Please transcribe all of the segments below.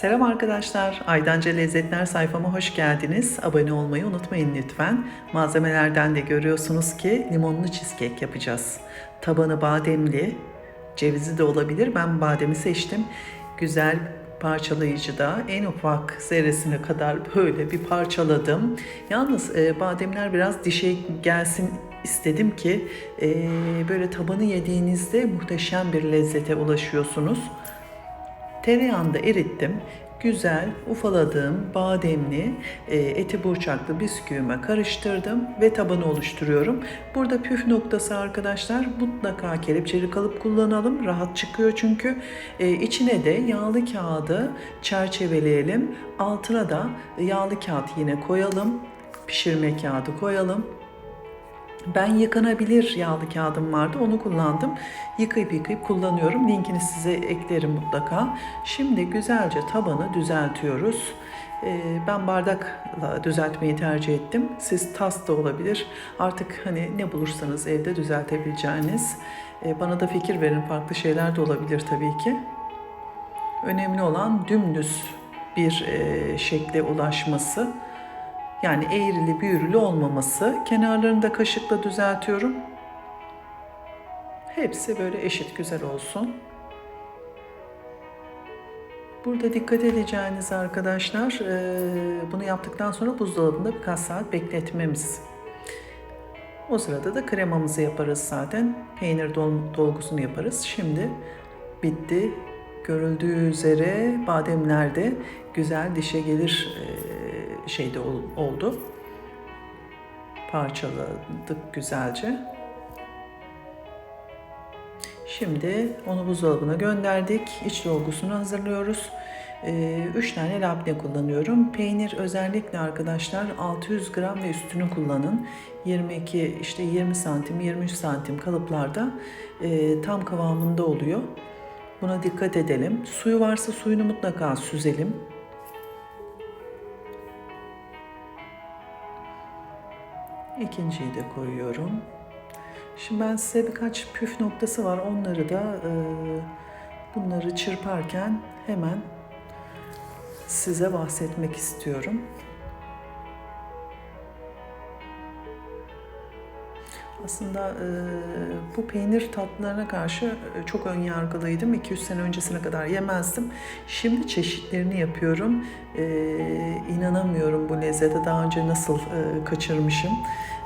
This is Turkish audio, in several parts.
Selam arkadaşlar. Aydanca Lezzetler sayfama hoş geldiniz. Abone olmayı unutmayın lütfen. Malzemelerden de görüyorsunuz ki limonlu cheesecake yapacağız. Tabanı bademli, cevizi de olabilir. Ben bademi seçtim. Güzel parçalayıcıda en ufak zerresine kadar böyle bir parçaladım. Yalnız e, bademler biraz dişe gelsin istedim ki e, böyle tabanı yediğinizde muhteşem bir lezzete ulaşıyorsunuz. Tereyağında erittim. Güzel ufaladığım bademli e, eti burçaklı bisküvime karıştırdım ve tabanı oluşturuyorum. Burada püf noktası arkadaşlar mutlaka kelepçeli kalıp kullanalım. Rahat çıkıyor çünkü. E, içine de yağlı kağıdı çerçeveleyelim. Altına da yağlı kağıt yine koyalım. Pişirme kağıdı koyalım. Ben yıkanabilir yağlı kağıdım vardı. Onu kullandım. Yıkayıp yıkayıp kullanıyorum. Linkini size eklerim mutlaka. Şimdi güzelce tabanı düzeltiyoruz. Ee, Ben bardakla düzeltmeyi tercih ettim. Siz tas da olabilir. Artık hani ne bulursanız evde düzeltebileceğiniz. Ee, Bana da fikir verin. Farklı şeyler de olabilir tabii ki. Önemli olan dümdüz bir e, şekle ulaşması. Yani eğrili büğrülü olmaması. Kenarlarını da kaşıkla düzeltiyorum. Hepsi böyle eşit güzel olsun. Burada dikkat edeceğiniz arkadaşlar, e, bunu yaptıktan sonra buzdolabında birkaç saat bekletmemiz. O sırada da kremamızı yaparız zaten. Peynir dol- dolgusunu yaparız. Şimdi bitti. Görüldüğü üzere bademler de güzel dişe gelir e, şeyde ol- oldu. Parçaladık güzelce. Şimdi onu buzdolabına gönderdik. İç dolgusunu hazırlıyoruz. 3 tane labne kullanıyorum. Peynir özellikle arkadaşlar 600 gram ve üstünü kullanın. 22 işte 20 santim 23 santim kalıplarda e, tam kıvamında oluyor. Buna dikkat edelim. Suyu varsa suyunu mutlaka süzelim. İkinciyi de koyuyorum. Şimdi ben size birkaç püf noktası var. Onları da e, bunları çırparken hemen size bahsetmek istiyorum. Aslında e, bu peynir tatlılarına karşı e, çok ön yargılıydım. 200 sene öncesine kadar yemezdim. Şimdi çeşitlerini yapıyorum. E, inanamıyorum bu lezzete daha önce nasıl e, kaçırmışım.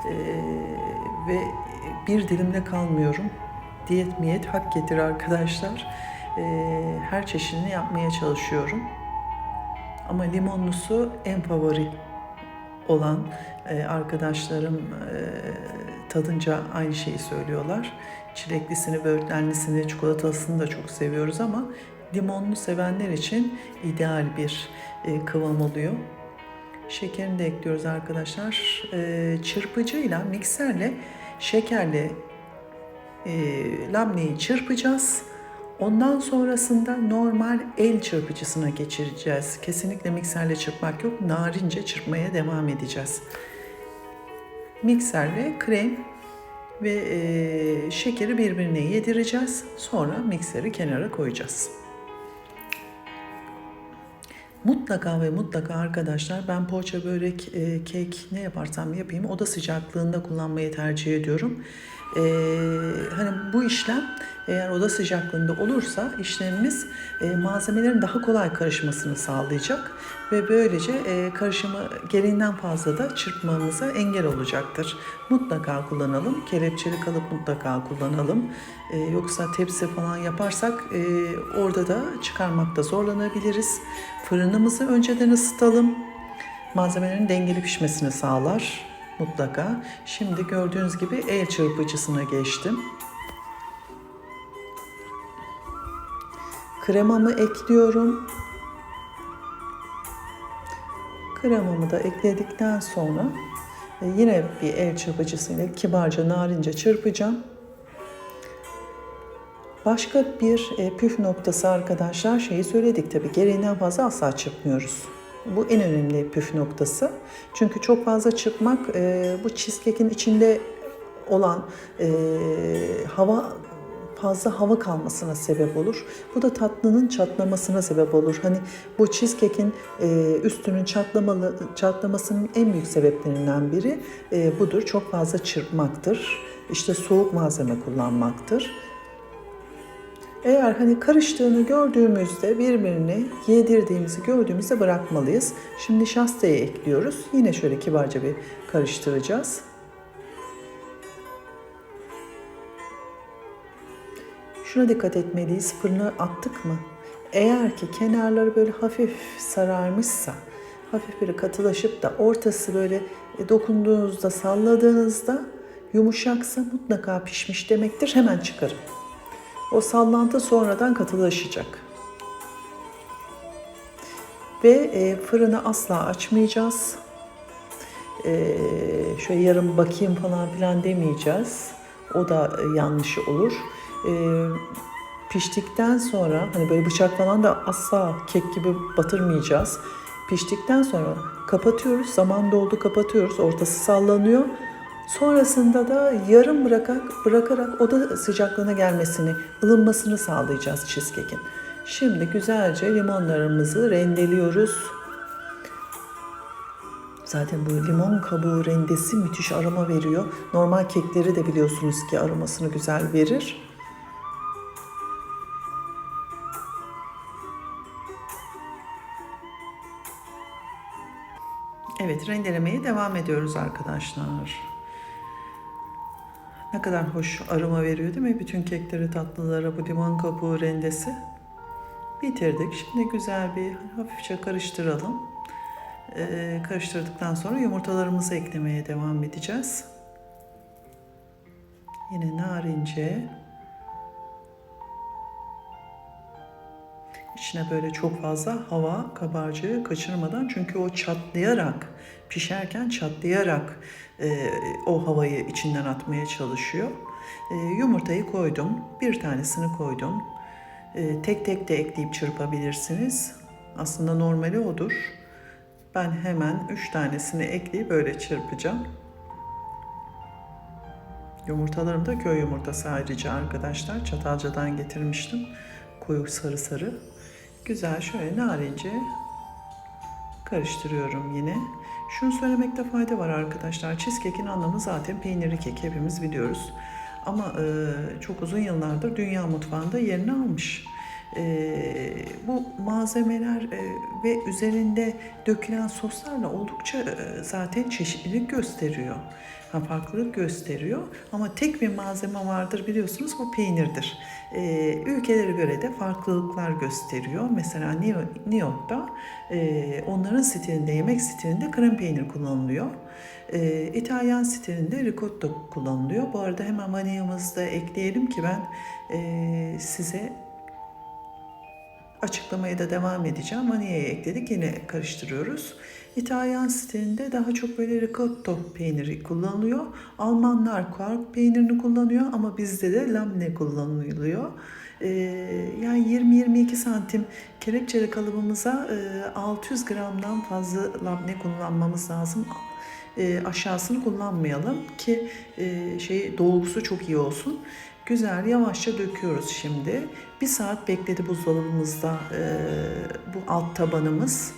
E, ve bir dilimle kalmıyorum. Diyet miyet hak getir arkadaşlar. E, her çeşidini yapmaya çalışıyorum. Ama limonlusu en favori olan e, arkadaşlarım e, tadınca aynı şeyi söylüyorlar. Çileklisini, böğürtlenlisini, çikolatalısını da çok seviyoruz ama limonlu sevenler için ideal bir e, kıvam oluyor. Şekerini de ekliyoruz arkadaşlar. E, çırpıcıyla, mikserle, şekerle e, labneyi çırpacağız. Ondan sonrasında normal el çırpıcısına geçireceğiz. Kesinlikle mikserle çırpmak yok. Narince çırpmaya devam edeceğiz. Mikserle krem ve e, şekeri birbirine yedireceğiz. Sonra mikseri kenara koyacağız. Mutlaka ve mutlaka arkadaşlar ben poğaça, börek, e, kek ne yaparsam yapayım oda sıcaklığında kullanmayı tercih ediyorum. E, hani bu işlem eğer oda sıcaklığında olursa işlemimiz e, malzemelerin daha kolay karışmasını sağlayacak ve böylece e, karışımı gereğinden fazla da çırpmamıza engel olacaktır. Mutlaka kullanalım. Kelepçeli kalıp mutlaka kullanalım. E, yoksa tepsi falan yaparsak e, orada da çıkarmakta zorlanabiliriz. Fırınımızı önceden ısıtalım. Malzemelerin dengeli pişmesini sağlar mutlaka. Şimdi gördüğünüz gibi el çırpıcısına geçtim. Kremamı ekliyorum. Kremamı da ekledikten sonra e, yine bir el çırpıcısıyla kibarca narince çırpacağım. Başka bir e, püf noktası arkadaşlar şeyi söyledik tabi gereğinden fazla asla çırpmıyoruz. Bu en önemli püf noktası. Çünkü çok fazla çırpmak e, bu cheesecake'in içinde olan e, hava fazla hava kalmasına sebep olur. Bu da tatlının çatlamasına sebep olur. Hani bu cheesecake'in e, üstünün çatlamalı, çatlamasının en büyük sebeplerinden biri e, budur. Çok fazla çırpmaktır. İşte soğuk malzeme kullanmaktır. Eğer hani karıştığını gördüğümüzde birbirini yedirdiğimizi gördüğümüzde bırakmalıyız. Şimdi nişastayı ekliyoruz. Yine şöyle kibarca bir karıştıracağız. Şuna dikkat etmeliyiz. Fırına attık mı? Eğer ki kenarları böyle hafif sararmışsa, hafif böyle katılaşıp da ortası böyle e, dokunduğunuzda, salladığınızda yumuşaksa mutlaka pişmiş demektir. Hemen çıkarın. O sallantı sonradan katılaşacak. Ve e, fırını asla açmayacağız. E, şöyle yarım bakayım falan filan demeyeceğiz. O da e, yanlış olur. E, piştikten sonra hani böyle bıçak falan da asla kek gibi batırmayacağız. Piştikten sonra kapatıyoruz. Zaman doldu kapatıyoruz. Ortası sallanıyor. Sonrasında da yarım bırakarak, bırakarak oda sıcaklığına gelmesini, ılınmasını sağlayacağız cheesecake'in. Şimdi güzelce limonlarımızı rendeliyoruz. Zaten bu limon kabuğu rendesi müthiş aroma veriyor. Normal kekleri de biliyorsunuz ki aromasını güzel verir. Evet rendelemeye devam ediyoruz arkadaşlar. Ne kadar hoş aroma veriyor değil mi? Bütün keklere, tatlılara bu limon kabuğu rendesi. Bitirdik. Şimdi güzel bir hafifçe karıştıralım. Ee, karıştırdıktan sonra yumurtalarımızı eklemeye devam edeceğiz. Yine narince. İçine böyle çok fazla hava kabarcığı kaçırmadan çünkü o çatlayarak pişerken çatlayarak e, o havayı içinden atmaya çalışıyor. E, yumurtayı koydum. Bir tanesini koydum. E, tek tek de ekleyip çırpabilirsiniz. Aslında normali odur. Ben hemen üç tanesini ekleyip böyle çırpacağım. Yumurtalarım da köy yumurtası ayrıca arkadaşlar. Çatalcadan getirmiştim. Koyu sarı sarı. Güzel şöyle narince karıştırıyorum yine. Şunu söylemekte fayda var arkadaşlar. Cheesecake'in anlamı zaten peynirli kek hepimiz biliyoruz. Ama e, çok uzun yıllardır dünya mutfağında yerini almış. E, bu malzemeler e, ve üzerinde dökülen soslarla oldukça e, zaten çeşitlilik gösteriyor. Ha, farklılık gösteriyor ama tek bir malzeme vardır biliyorsunuz bu peynirdir. E, ülkelere göre de farklılıklar gösteriyor. Mesela New, York'ta e, onların stilinde, yemek stilinde krem peynir kullanılıyor. E, İtalyan stilinde ricotta kullanılıyor. Bu arada hemen vanilямızı da ekleyelim ki ben e, size açıklamaya da devam edeceğim. Vanilyayı ekledik yine karıştırıyoruz. İtalyan stilinde daha çok böyle ricotta peyniri kullanılıyor. Almanlar quark peynirini kullanıyor ama bizde de lamne kullanılıyor. Ee, yani 20-22 santim kelepçeli kalıbımıza e, 600 gramdan fazla labne kullanmamız lazım. E, aşağısını kullanmayalım ki e, şey dolgusu çok iyi olsun. Güzel yavaşça döküyoruz şimdi. Bir saat bekledi buzdolabımızda e, bu alt tabanımız.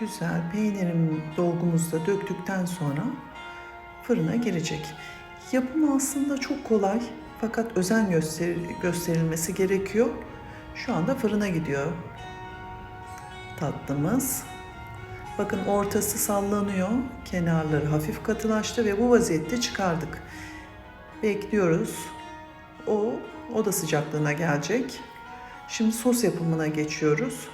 Güzel peynirim dolgumuzda döktükten sonra fırına girecek. Yapımı aslında çok kolay fakat özen göster gösterilmesi gerekiyor. Şu anda fırına gidiyor tatlımız. Bakın ortası sallanıyor. Kenarları hafif katılaştı ve bu vaziyette çıkardık. Bekliyoruz. O oda sıcaklığına gelecek. Şimdi sos yapımına geçiyoruz.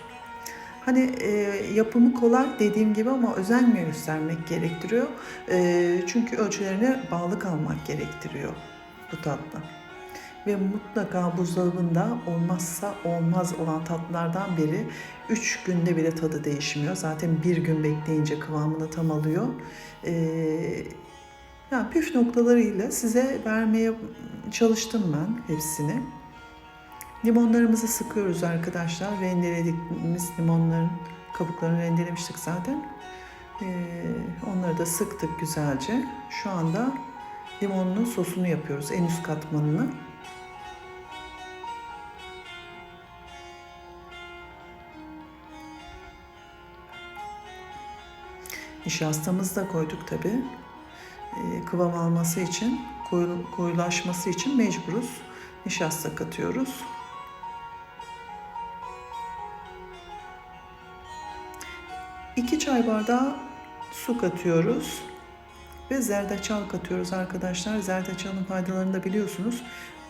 Hani e, yapımı kolay dediğim gibi ama özen göstermek gerektiriyor. E, çünkü ölçülerine bağlı kalmak gerektiriyor bu tatlı. Ve mutlaka buzdolabında olmazsa olmaz olan tatlılardan biri 3 günde bile tadı değişmiyor. Zaten bir gün bekleyince kıvamını tam alıyor. E, yani püf noktalarıyla size vermeye çalıştım ben hepsini. Limonlarımızı sıkıyoruz arkadaşlar. Rendelediğimiz limonların kabuklarını rendelemiştik zaten. Ee, onları da sıktık güzelce. Şu anda limonlu sosunu yapıyoruz. En üst katmanını. Nişastamızı da koyduk tabi. kıvam alması için, koyu- koyulaşması için mecburuz. Nişasta katıyoruz. İki çay bardağı su katıyoruz ve zerdeçal katıyoruz arkadaşlar. Zerdeçalın faydalarını da biliyorsunuz.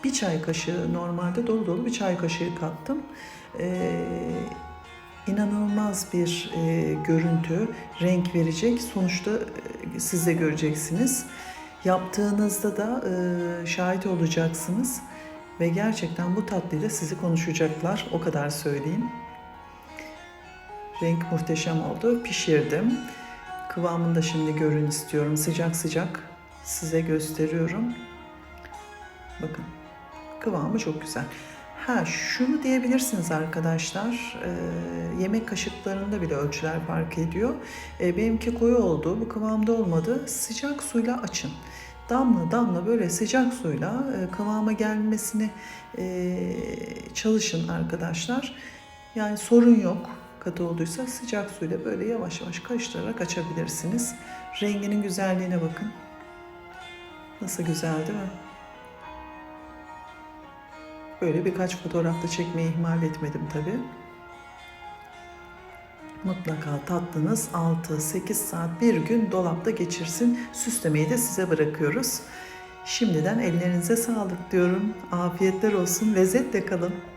Bir çay kaşığı normalde dolu dolu bir çay kaşığı kattım. Ee, inanılmaz bir e, görüntü, renk verecek. Sonuçta e, siz de göreceksiniz. Yaptığınızda da e, şahit olacaksınız ve gerçekten bu tatlıyla sizi konuşacaklar. O kadar söyleyeyim. Renk muhteşem oldu. Pişirdim. Kıvamını da şimdi görün istiyorum. Sıcak sıcak size gösteriyorum. Bakın kıvamı çok güzel. Ha şunu diyebilirsiniz arkadaşlar. e, yemek kaşıklarında bile ölçüler fark ediyor. E, benimki koyu oldu. Bu kıvamda olmadı. Sıcak suyla açın. Damla damla böyle sıcak suyla e, kıvama gelmesini e, çalışın arkadaşlar. Yani sorun yok. Katı olduysa sıcak suyla böyle yavaş yavaş karıştırarak açabilirsiniz. Renginin güzelliğine bakın. Nasıl güzel değil mi? Böyle birkaç fotoğrafta çekmeyi ihmal etmedim tabii. Mutlaka tatlınız 6-8 saat bir gün dolapta geçirsin. Süslemeyi de size bırakıyoruz. Şimdiden ellerinize sağlık diyorum. Afiyetler olsun. Lezzetle kalın.